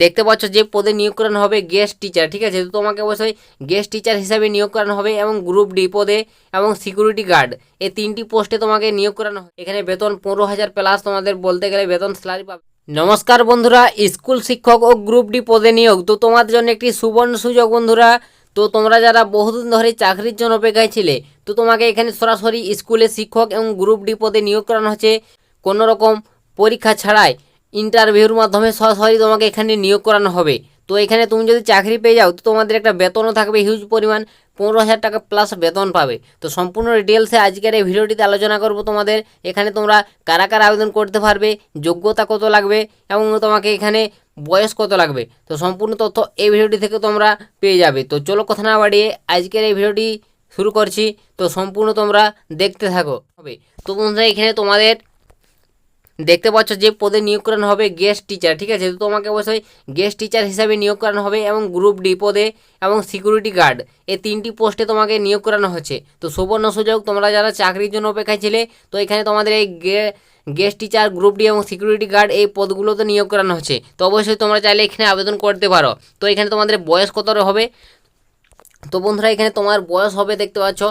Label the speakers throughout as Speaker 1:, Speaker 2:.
Speaker 1: দেখতে পাচ্ছ যে পদে নিয়োগ করানো হবে গেস্ট টিচার ঠিক আছে? তো তোমাকে অবশ্যই গেস্ট টিচার হিসাবে নিয়োগ করানো হবে এবং গ্রুপ ডি পদে এবং সিকিউরিটি গার্ড এই তিনটি পোস্টে তোমাকে নিয়োগ করানো হবে। এখানে বেতন পনেরো হাজার প্লাস তোমাদের বলতে গেলে বেতন স্যালারি পাবে। নমস্কার বন্ধুরা, স্কুল শিক্ষক ও গ্রুপ ডি পদে নিয়োগ। তো তোমাদের জন্য একটি সুবর্ণ সুযোগ বন্ধুরা, তো তোমরা যারা বহুদিন ধরে চাকরির জন্য অপেক্ষায় ছিলে, তো তোমাকে এখানে সরাসরি স্কুলে শিক্ষক এবং গ্রুপ ডি পদে নিয়োগ করানো হচ্ছে। কোনো রকম পরীক্ষা ছাড়াই ইন্টারভিউর মাধ্যমে সরাসরি তোমাকে এখানে নিয়োগ করানো হবে। তো এখানে তুমি যদি চাকরি পেয়ে যাও, তো তোমাদের একটা বেতনও থাকবে হিউজ পরিমাণ, পনেরো হাজার টাকা প্লাস বেতন পাবে। তো সম্পূর্ণ ডিটেলসে আজকের এই ভিডিওটিতে আলোচনা করব তোমাদের। এখানে তোমরা কারা কারা আবেদন করতে পারবে, যোগ্যতা কত লাগবে এবং তোমাকে এখানে বয়স কত লাগবে। তো সম্পূর্ণ তথ্য এই ভিডিওটি থেকে তোমরা পেয়ে যাবে। তো চলো কথা না বাড়িয়ে আজকের এই ভিডিওটি শুরু করছি। তো সম্পূর্ণ তোমরা দেখতে থাকো। হবে তো বন্ধুরা, এখানে তোমাদের দেখতে পাচ্ছ যে পদে নিয়োগ করানো হবে গেস্ট টিচার ঠিক আছে? তো তোমাকে অবশ্যই গেস্ট টিচার হিসাবে নিয়োগ করানো হবে এবং গ্রুপ ডি পদে এবং সিকিউরিটি গার্ড এই তিনটি পোস্টে তোমাকে নিয়োগ করানো হচ্ছে। তো সুবর্ণ সুযোগ, তোমরা যারা চাকরির জন্য অপেক্ষায় ছিলে, তো এখানে তোমাদের এই গেস্ট টিচার গ্রুপ ডি এবং সিকিউরিটি গার্ড এই পদগুলোতে নিয়োগ করানো হচ্ছে। তো অবশ্যই তোমরা চাইলে এখানে আবেদন করতে পারো। তো এখানে তোমাদের বয়স কত হবে? তো বন্ধুরা, এখানে তোমার বয়স হবে দেখতে পাচ্ছ,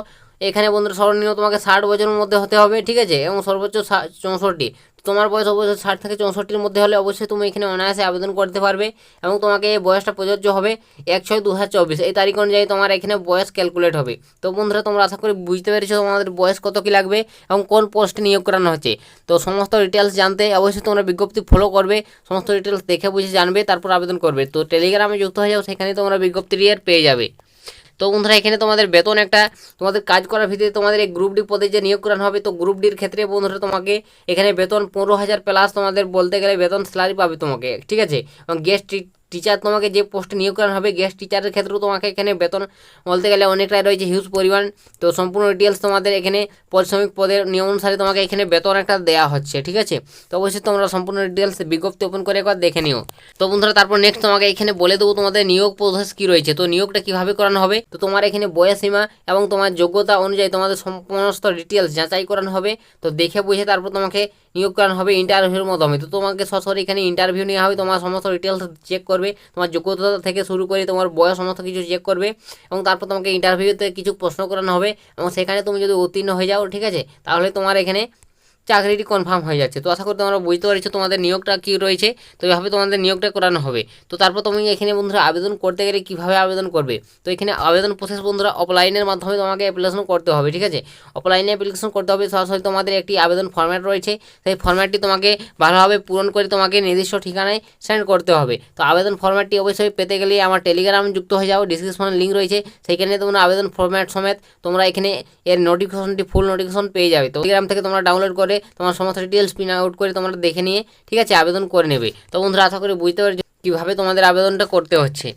Speaker 1: এখানে বন্ধুরা সর্বনিম্ন তোমাকে ষাট বছরের মধ্যে হতে হবে, ঠিক আছে? এবং সর্বোচ্চ চৌষট্টি। তোমার বয়স অবশ্যই ষাট থেকে চৌষট্টির মধ্যে হলে অবশ্যই তুমি এখানে অনায়াসে আবেদন করতে পারবে এবং তোমাকে এই বয়সটা প্রযোজ্য হবে এক ছয় দু হাজার চব্বিশ। এই তারিখ অনুযায়ী তোমার এখানে বয়স ক্যালকুলেট হবে। তো বন্ধুরা, তোমরা আশা করি বুঝতে পেরেছ তোমাদের বয়স কত কী লাগবে এবং কোন পোস্টে নিয়োগ করানো হচ্ছে। তো সমস্ত ডিটেলস জানতে অবশ্যই তোমরা বিজ্ঞপ্তি ফলো করবে, সমস্ত ডিটেলস দেখে বুঝে জানবে, তারপর আবেদন করবে। তো টেলিগ্রামে যুক্ত হয়ে যাও সেখানে তোমরা বিজ্ঞপ্তি পেয়ে যাবে। তো বন্ধুরা, এখানে তোমাদের বেতন একটা, তোমাদের কাজ করার ভিত্তিতে তোমাদের এই গ্রুপ ডি পদে যে নিয়োগ করানো হবে, তো গ্রুপ ডির ক্ষেত্রে বন্ধুরা, তোমাকে এখানে বেতন পনেরো হাজার প্লাস তোমাদের বলতে গেলে বেতন স্যালারি পাবে তোমাকে, ঠিক আছে? এবং গেস্ট টিচার তোমাকে যে পোস্টে নিয়োগ করানো হবে গেস্ট টিচারের ক্ষেত্রেও তোমাকে এখানে বেতন বলতে গেলে অনেকটাই রয়েছে হিউজ পরিমাণ। তো সম্পূর্ণ ডিটেলস তোমাদের এখানে পরিশ্রমিক পদের নিয়ম অনুসারে তোমাকে এখানে বেতন একটা দেওয়া হচ্ছে, ঠিক আছে? তো অবশ্যই তোমরা সম্পূর্ণ ডিটেলস বিজ্ঞপ্তি ওপেন করে একবার দেখে নিও। তো বন্ধুরা, তারপর নেক্সট তোমাকে এখানে বলে দেবো তোমাদের নিয়োগ প্রসেস কী রয়েছে। তো নিয়োগটা কীভাবে করানো হবে? তো তোমার এখানে বয়স সীমা এবং তোমার যোগ্যতা অনুযায়ী তোমাদের সমস্ত ডিটেলস যাচাই করানো হবে। তো দেখে বুঝে তারপর তোমাকে নিয়োগ করানো হবে ইন্টারভিউর মাধ্যমে। তো তোমাকে সরাসরি এখানে ইন্টারভিউ নেওয়া হবে, তোমার সমস্ত ডিটেলস চেক করবে, তোমার যোগ্যতা থেকে শুরু করে তোমার বয়স সমস্ত কিছু চেক করবে এবং তারপর তোমাকে ইন্টারভিউতে কিছু প্রশ্ন করানো হবে এবং সেখানে তুমি যদি উত্তীর্ণ হয়ে যাও, ঠিক আছে? তাহলে তোমার এখানে চাকরিটি কনফার্ম হয়ে যাচ্ছে। তো আশা করি তোমরা বুঝতে পারছ তোমাদের নিয়োগটা কী রয়েছে। তো এইভাবে তোমাদের নিয়োগটা করানো হবে। তো তারপর তুমি এখানে বন্ধুরা আবেদন করতে গেলে কীভাবে আবেদন করবে? তো এখানে আবেদন প্রসেস বন্ধুরা অফলাইনের মাধ্যমে তোমাকে অ্যাপ্লিকেশন করতে হবে, ঠিক আছে? অফলাইনে অ্যাপ্লিকেশন করতে হবে, সরাসরি তোমাদের একটি আবেদন ফর্ম্যাট রয়েছে। সেই ফর্ম্যাটটি তোমাকে ভালোভাবে পূরণ করে তোমাকে নির্দিষ্ট ঠিকানায় সেন্ড করতে হবে। তো আবেদন ফর্ম্যাটটি অবশ্যই পেতে গেলে আমার টেলিগ্রাম যুক্ত হয়ে যাও ডিসক্রিপশনে লিঙ্ক রয়েছে। সেইখানে তোমরা আবেদন ফর্ম্যাট সমেত তোমরা এখানে এর নোটিফিকেশনটি ফুল নোটিফিকেশন পেয়ে যাবে। তো টেলিগ্রাম থেকে তোমরা ডাউনলোড করে তোমার সমস্ত ডিটেলস প্রিন্ট আউট করে তোমরা দেখে নিয়ে, ঠিক আছে, আবেদন করে নেবে। তো বন্ধুরা, আশা করি বুঝতে পারছ কীভাবে তোমাদের আবেদনটা করতে হচ্ছে।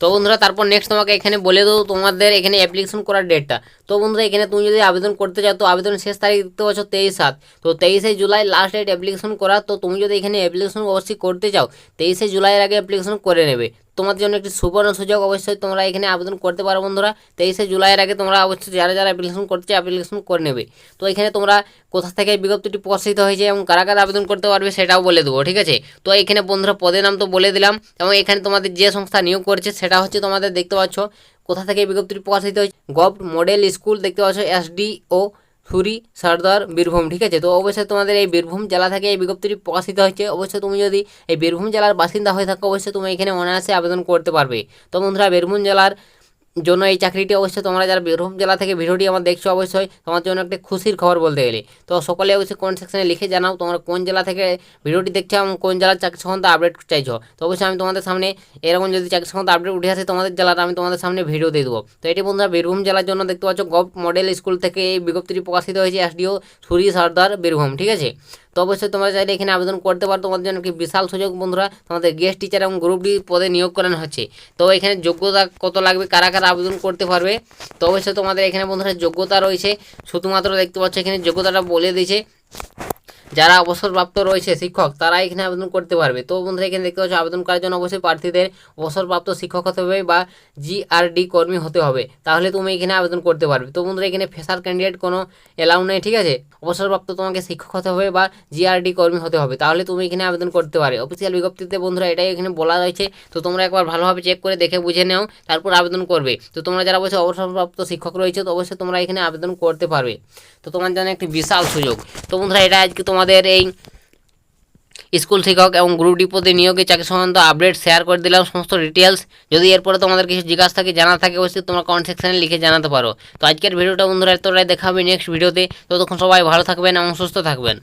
Speaker 1: তো বন্ধুরা, তারপর নেক্সট তোমাকে এখানে বলে দেবো তোমাদের এখানে অ্যাপ্লিকেশন করার ডেটটা তো বন্ধুরা, এখানে তুমি যদি আবেদন করতে চাও, তো আবেদনের শেষ তারিখ দেখতে পাচ্ছ তেইশ সাত। তো তেইশে জুলাই লাস্ট ডেট অ্যাপ্লিকেশন করা, তো তুমি যদি এখানে অ্যাপ্লিকেশন অবশ্যই করতে চাও, তেইশে জুলাইয়ের আগে অ্যাপ্লিকেশন করে নেবে। তোমাদের জন্য একটি সুবর্ণ সুযোগ অবশ্যই তোমরা এখানে আবেদন করতে পারো বন্ধুরা। তেইশে জুলাইয়ের আগে তোমরা অবশ্যই যারা যারা অ্যাপ্লিকেশন করতে অ্যাপ্লিকেশন করে নেবে। তো এখানে তোমরা কোথা থেকে বিজ্ঞপ্তিটি প্রকাশিত হয়েছে এবং কারা কারা আবেদন করতে পারবে সেটাও বলে দেবো, ঠিক আছে? তো এখানে বন্ধুরা পদের নাম তো বলে দিলাম এবং এখানে তোমাদের যে সংস্থা নিয়োগ করেছে সেটা হচ্ছে তোমাদের দেখতে পাচ্ছ কোথা থেকে বিজ্ঞপ্তিটি প্রকাশিত হয়েছে। গভ মডেল স্কুল দেখতে পাচ্ছ এসডি ও সুরি, সর্দার, বীরভূম, ঠিক আছে? তো অবশ্যই তোমাদের এই বীরভূম জেলা থেকে এই বিজ্ঞপ্তিটি প্রকাশিত হয়েছে। অবশ্যই তুমি যদি এই বীরভূম জেলার বাসিন্দা হয়ে থাকো, অবশ্যই তুমি এখানে অনায়াসে আবেদন করতে পারবে। তো বন্ধুরা, বীরভূম জেলার জন্য এই চাকরিটি অবশ্যই তোমরা যারা বীরভূম জেলা থেকে ভিডিওটি আমার দেখছ অবশ্যই তোমার জন্য একটা খুশির খবর বলতে গেলে। তো সকলে অবশ্যই কোন সেকশনে লিখে জানাও তোমরা কোন জেলা থেকে ভিডিওটি দেখছ এবং কোন জেলার চাকরি সম্বন্ধে আপডেট চাইছো। তো অবশ্যই আমি তোমাদের সামনে এরকম যদি চাকরি সম্বন্ধে আপডেট উঠে আসে তোমাদের জেলাটা আমি তোমাদের সামনে ভিডিও দিয়ে দেবো। তো এটি বন্ধুরা বীরভূম জেলার জন্য দেখতে পাচ্ছ গভ মডেল স্কুল থেকে এই বিজ্ঞপ্তিটি প্রকাশিত হয়েছে এসডিও সুরি সর্দার বীরভূম, ঠিক আছে? তো অবশ্যই তোমরা চাইলে এখানে আবেদন করতে পারো। তোমাদের জন্য কি বিশাল সুযোগ বন্ধুরা, তোমাদের গেস্ট টিচার এবং গ্রুপ ডি পদে নিয়োগ করানো হচ্ছে। তো এখানে যোগ্যতা কত লাগবে, কারা কারা আবেদন করতে পারবে? তো অবশ্যই তোমাদের এখানে বন্ধুরা যোগ্যতা রয়েছে। শুধুমাত্র দেখতে পাচ্ছ এখানে যোগ্যতাটা বলে দিয়েছে। যারা অবসরপ্রাপ্ত রয়েছে শিক্ষক তারা এখানে আবেদন করতে পারবে। তো বন্ধুরা, এখানে দেখতে পাচ্ছ, আবেদন করার জন্য অবশ্যই প্রার্থীদের অবসরপ্রাপ্ত শিক্ষক হতে হবে বা জিআরডি কর্মী হতে হবে। তাহলে তুমি এখানে আবেদন করতে পারবে। তো বন্ধুরা, এখানে ফেসার ক্যান্ডিডেট কোনো এলাউ নেই, ঠিক আছে? অবসরপ্রাপ্ত তোমাকে শিক্ষক হতে হবে বা জিআরডি কর্মী হতে হবে। তাহলে তুমি এখানে আবেদন করতে পারে অফিসিয়াল বিজ্ঞপ্তিতে বন্ধুরা, এটাই এখানে বলা রয়েছে। তো তোমরা একবার ভালোভাবে চেক করে দেখে বুঝে নাও, তারপর আবেদন করবে। তো তোমরা যারা অবশ্যই অবসরপ্রাপ্ত শিক্ষক রয়েছে, তো অবশ্যই তোমরা এখানে আবেদন করতে পারবে। তো তোমার জন্য একটি বিশাল সুযোগ। তো বন্ধুরা, এটা আজকে তোমাদের এই স্কুল শিক্ষক এবং গ্রুপ ডিপোতে নিয়োগে চাকরি সংক্রান্ত আপডেট শেয়ার করে দিলাম, সমস্ত ডিটেলস যদি এরপরে তোমাদের কিছু জিজ্ঞাসা থাকে, জানা থাকে, অবশ্যই তোমরা কমেন্ট সেকশানে লিখে জানাতে পারো। তো আজকের ভিডিওটা বন্ধুরা, এতটাই। দেখাবে নেক্সট ভিডিওতে। ততক্ষণ সবাই ভালো থাকবেন এবং সুস্থ থাকবেন।